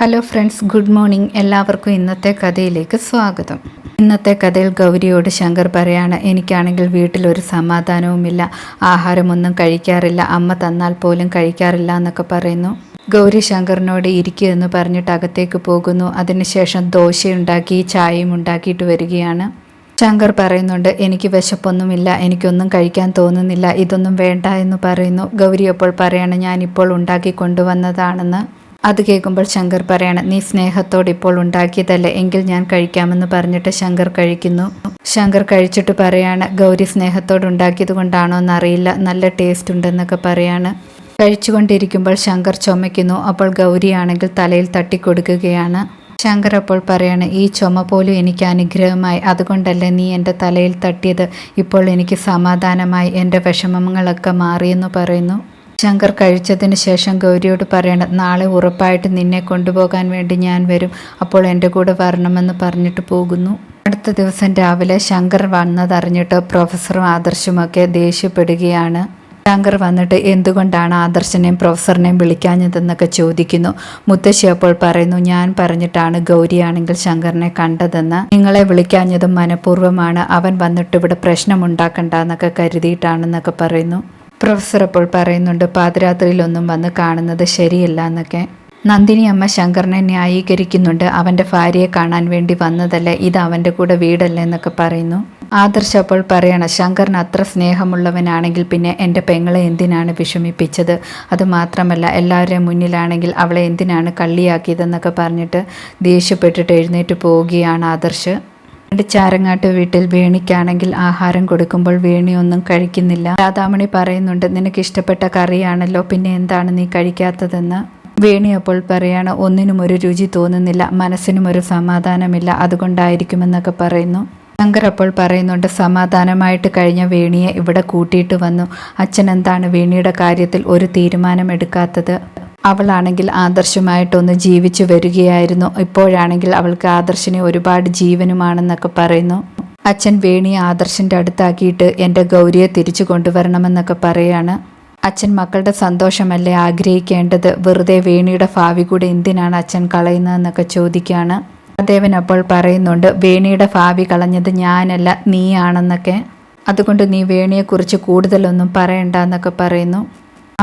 Hello friends good morning എല്ലാവർക്കും ഇന്നത്തെ കഥയിലേക്ക് സ്വാഗതം. ഇന്നത്തെ കഥയിൽ ഗൗരിയോട് ശങ്കർ പറയാണ് എനിക്കാണെങ്കിൽ വീട്ടിലൊരു സമാധാനവുമില്ല. ആഹാരമൊന്നും കഴിക്കാറില്ല. അമ്മ തന്നാൽ പോലും കഴിക്കാറില്ല എന്നൊക്കെ പറയുന്നു. ഗൗരി ശങ്കറിനോട് ഇരിക്കുക എന്ന് പറഞ്ഞിട്ട് അകത്തേക്ക് പോകുന്നു. അതിനുശേഷം ദോശയുണ്ടാക്കി ചായയും ഉണ്ടാക്കിയിട്ട് വരികയാണ്. ശങ്കർ പറയുന്നുണ്ട് എനിക്ക് വിശപ്പൊന്നുമില്ല. എനിക്കൊന്നും കഴിക്കാൻ തോന്നുന്നില്ല. ഇതൊന്നും വേണ്ട എന്ന് പറയുന്നു. ഗൗരി അപ്പോൾ പറയാണ് ഞാനിപ്പോൾ ഉണ്ടാക്കി കൊണ്ടുവന്നതാണെന്ന്. അത് കേൾക്കുമ്പോൾ ശങ്കർ പറയാണ് നീ സ്നേഹത്തോടെ ഇപ്പോൾ ഉണ്ടാക്കിയതല്ലേ എങ്കിൽ ഞാൻ കഴിക്കാമെന്ന് പറഞ്ഞിട്ട് ശങ്കർ കഴിക്കുന്നു. ശങ്കർ കഴിച്ചിട്ട് പറയാണ് ഗൗരി സ്നേഹത്തോട് ഉണ്ടാക്കിയത് കൊണ്ടാണോ എന്നറിയില്ല നല്ല ടേസ്റ്റ് ഉണ്ടെന്നൊക്കെ പറയാണ്. കഴിച്ചുകൊണ്ടിരിക്കുമ്പോൾ ശങ്കർ ചുമയ്ക്കുന്നു അപ്പോൾ ഗൗരിയാണെങ്കിൽ തലയിൽ തട്ടിക്കൊടുക്കുകയാണ്. ശങ്കർ അപ്പോൾ പറയാണ് ഈ ചുമ പോലും എനിക്ക് അനുഗ്രഹമായി അതുകൊണ്ടല്ലേ നീ എന്റെ തലയിൽ തട്ടിയത്? ഇപ്പോൾ എനിക്ക് സമാധാനമായി എന്റെ വിഷമങ്ങളൊക്കെ മാറിയെന്ന് പറയുന്നു. ശങ്കർ കഴിച്ചതിന് ശേഷം ഗൗരിയോട് പറയണം നാളെ ഉറപ്പായിട്ട് നിന്നെ കൊണ്ടുപോകാൻ വേണ്ടി ഞാൻ വരും. അപ്പോൾ എന്റെ കൂടെ വരണമെന്ന് പറഞ്ഞിട്ട് പോകുന്നു. അടുത്ത ദിവസം രാവിലെ ശങ്കർ വന്നതറിഞ്ഞിട്ട് പ്രൊഫസറും ആദർശുമൊക്കെ ദേഷ്യപ്പെടുകയാണ്. ശങ്കർ വന്നിട്ട് എന്തുകൊണ്ടാണ് ആദർശനെയും പ്രൊഫസറിനെയും വിളിക്കാഞ്ഞതെന്നൊക്കെ ചോദിക്കുന്നു. മുത്തശ്ശി അപ്പോൾ പറയുന്നു ഞാൻ പറഞ്ഞിട്ടാണ് ഗൗരിയാണെങ്കിൽ ശങ്കറിനെ കണ്ടതെന്ന്. നിങ്ങളെ വിളിക്കാഞ്ഞതും മനഃപൂർവമാണ്. അവൻ വന്നിട്ട് ഇവിടെ പ്രശ്നമുണ്ടാക്കണ്ട എന്നൊക്കെ കരുതിയിട്ടാണെന്നൊക്കെ പറയുന്നു. പ്രൊഫസർ അപ്പോൾ പറയുന്നുണ്ട് പാതിരാത്രിയിലൊന്നും വന്ന് കാണുന്നത് ശരിയല്ല എന്നൊക്കെ. നന്ദിനി അമ്മ ശങ്കറിനെ ന്യായീകരിക്കുന്നുണ്ട് അവന്റെ ഭാര്യയെ കാണാൻ വേണ്ടി വന്നതല്ല ഇത് അവന്റെ കൂടെ വീടല്ല എന്നൊക്കെ പറയുന്നു. ആദർശ് അപ്പോൾ പറയണം ശങ്കറിന് അത്ര സ്നേഹമുള്ളവനാണെങ്കിൽ പിന്നെ എന്റെ പെങ്ങളെ എന്തിനാണ് വിഷമിപ്പിച്ചത്? അതുമാത്രമല്ല എല്ലാവരുടെയും മുന്നിലാണെങ്കിൽ അവളെ എന്തിനാണ് കള്ളിയാക്കിയതെന്നൊക്കെ പറഞ്ഞിട്ട് ദേഷ്യപ്പെട്ടിട്ട് എഴുന്നേറ്റ് പോവുകയാണ് ആദർശ്. ചാരങ്ങാട്ട് വീട്ടിൽ വേണിക്കാണെങ്കിൽ ആഹാരം കൊടുക്കുമ്പോൾ വേണിയൊന്നും കഴിക്കുന്നില്ല. രാധാമണി പറയുന്നുണ്ട് നിനക്ക് ഇഷ്ടപ്പെട്ട കറിയാണല്ലോ പിന്നെ എന്താണ് നീ കഴിക്കാത്തതെന്ന്? വേണി അപ്പോൾ പറയാണ് ഒന്നിനും ഒരു രുചി തോന്നുന്നില്ല മനസ്സിനും ഒരു സമാധാനമില്ല അതുകൊണ്ടായിരിക്കുമെന്നൊക്കെ പറയുന്നു. ശങ്കർ അപ്പോൾ പറയുന്നുണ്ട് സമാധാനമായിട്ട് കഴിഞ്ഞ വേണിയെ ഇവിടെ കൂട്ടിയിട്ട് വന്നു. അച്ഛൻ എന്താണ് വേണിയുടെ കാര്യത്തിൽ ഒരു തീരുമാനം എടുക്കാത്തത് അവളാണെങ്കിൽ ആദർശമായിട്ടൊന്ന് ജീവിച്ചു വരികയായിരുന്നു. ഇപ്പോഴാണെങ്കിൽ അവൾക്ക് ആദർശിനെ ഒരുപാട് ജീവനുമാണെന്നൊക്കെ പറയുന്നു. അച്ഛൻ വേണിയെ ആദർശിന്റെ അടുത്താക്കിയിട്ട് എന്റെ ഗൗരിയെ തിരിച്ചു കൊണ്ടുവരണമെന്നൊക്കെ പറയാണ്. അച്ഛൻ മക്കളുടെ സന്തോഷമല്ലേ ആഗ്രഹിക്കേണ്ടത്? വെറുതെ വേണിയുടെ ഭാവി കൂടെ എന്തിനാണ് അച്ഛൻ കളയുന്നതെന്നൊക്കെ ചോദിക്കുകയാണ് ദേവൻ അപ്പോൾ പറയുന്നുണ്ട് വേണിയുടെ ഭാവി കളഞ്ഞത് ഞാനല്ല നീയാണെന്നൊക്കെ. അതുകൊണ്ട് നീ വേണിയെക്കുറിച്ച് കൂടുതലൊന്നും പറയണ്ട എന്നൊക്കെ പറയുന്നു.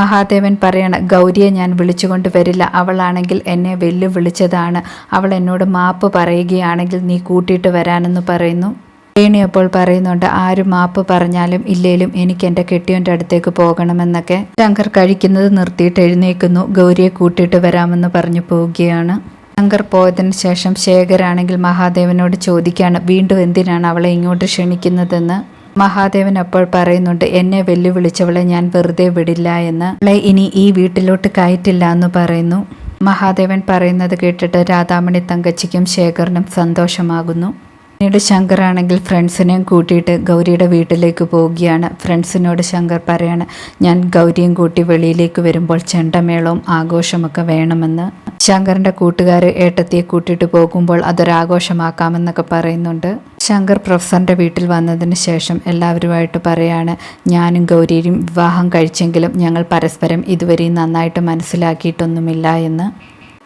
മഹാദേവൻ പറയണ ഗൗരിയെ ഞാൻ വിളിച്ചുകൊണ്ട് വരില്ല. അവളാണെങ്കിൽ എന്നെ വെല്ലുവിളിച്ചതാണ്. അവൾ എന്നോട് മാപ്പ് പറയുകയാണെങ്കിൽ നീ കൂട്ടിയിട്ട് വരാനെന്ന് പറയുന്നു. വേണി അപ്പോൾ പറയുന്നുണ്ട് ആരും മാപ്പ് പറഞ്ഞാലും ഇല്ലേലും എനിക്ക് എന്റെ കെട്ടിയോന്റെ അടുത്തേക്ക് പോകണമെന്നൊക്കെ. ശങ്കർ കഴിക്കുന്നത് നിർത്തിയിട്ട് എഴുന്നേക്കുന്നു ഗൗരിയെ കൂട്ടിയിട്ട് വരാമെന്ന് പറഞ്ഞു പോവുകയാണ്. ശങ്കർ പോയതിന് ശേഷം ശേഖരാണെങ്കിൽ മഹാദേവനോട് ചോദിക്കുകയാണ് വീണ്ടും എന്തിനാണ് അവളെ ഇങ്ങോട്ട് ക്ഷണിക്കുന്നതെന്ന്? മഹാദേവൻ അപ്പോൾ പറയുന്നുണ്ട് എന്നെ വെല്ലുവിളിച്ചവളെ ഞാൻ വെറുതെ വിടില്ല എന്ന്. അവളെ ഇനി ഈ വീട്ടിലോട്ട് കയറ്റില്ല എന്ന് പറയുന്നു. മഹാദേവൻ പറയുന്നത് കേട്ടിട്ട് രാധാമണി തങ്കച്ചിക്കും ശേഖറിനും സന്തോഷമാകുന്നു. പിന്നീട് ശങ്കർ ആണെങ്കിൽ ഫ്രണ്ട്സിനെയും കൂട്ടിയിട്ട് ഗൗരിയുടെ വീട്ടിലേക്ക് പോവുകയാണ്. ഫ്രണ്ട്സിനോട് ശങ്കർ പറയാണ് ഞാൻ ഗൗരിയും കൂട്ടി വെളിയിലേക്ക് വരുമ്പോൾ ചെണ്ടമേളവും ആഘോഷമൊക്കെ വേണമെന്ന്. ശങ്കറിന്റെ കൂട്ടുകാർ ഏട്ടത്തിയെ കൂട്ടിയിട്ട് പോകുമ്പോൾ അതൊരാഘോഷമാക്കാമെന്നൊക്കെ പറയുന്നുണ്ട്. ശങ്കർ പ്രൊഫസറിന്റെ വീട്ടിൽ വന്നതിന് ശേഷം എല്ലാവരുമായിട്ട് പറയാണ് ഞാനും ഗൗരിയും വിവാഹം കഴിച്ചെങ്കിലും ഞങ്ങൾ പരസ്പരം ഇതുവരെയും നന്നായിട്ട് മനസ്സിലാക്കിയിട്ടൊന്നുമില്ല എന്ന്.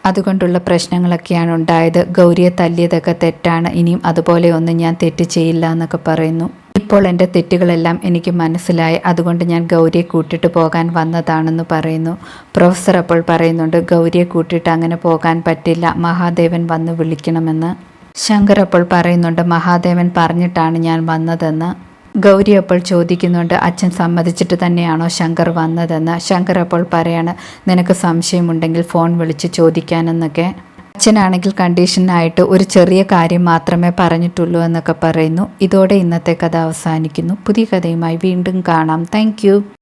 അതുകൊണ്ടുള്ള പ്രശ്നങ്ങളൊക്കെയാണ് ഉണ്ടായത്. ഗൗരിയെ തല്ലിയതൊക്കെ തെറ്റാണ്. ഇനിയും അതുപോലെ ഒന്നും ഞാൻ തെറ്റ് ചെയ്യില്ല എന്നൊക്കെ പറയുന്നു. ഇപ്പോൾ എന്റെ തെറ്റുകളെല്ലാം എനിക്ക് മനസ്സിലായി. അതുകൊണ്ട് ഞാൻ ഗൗരിയെ കൂട്ടിയിട്ട് പോകാൻ വന്നതാണെന്ന് പറയുന്നു. പ്രൊഫസർ അപ്പോൾ പറയുന്നുണ്ട് ഗൗരിയെ കൂട്ടിയിട്ട് അങ്ങനെ പോകാൻ പറ്റില്ല. മഹാദേവൻ വന്ന് വിളിക്കണമെന്ന്. ശങ്കർ അപ്പോൾ പറയുന്നുണ്ട് മഹാദേവൻ പറഞ്ഞിട്ടാണ് ഞാൻ വന്നതെന്ന്. ഗൗരി അപ്പോൾ ചോദിക്കുന്നുണ്ട് അച്ഛൻ സമ്മതിച്ചിട്ട് തന്നെയാണോ ശങ്കർ വന്നതെന്ന്? ശങ്കർ അപ്പോൾ പറയാണ് നിനക്ക് സംശയമുണ്ടെങ്കിൽ ഫോൺ വിളിച്ച് ചോദിക്കാനെന്നൊക്കെ. അച്ഛനാണെങ്കിൽ കണ്ടീഷനായിട്ട് ഒരു ചെറിയ കാര്യം മാത്രമേ പറഞ്ഞിട്ടുള്ളൂ എന്നൊക്കെ പറയുന്നു. ഇതോടെ ഇന്നത്തെ കഥ അവസാനിക്കുന്നു. പുതിയ കഥയുമായി വീണ്ടും കാണാം. താങ്ക്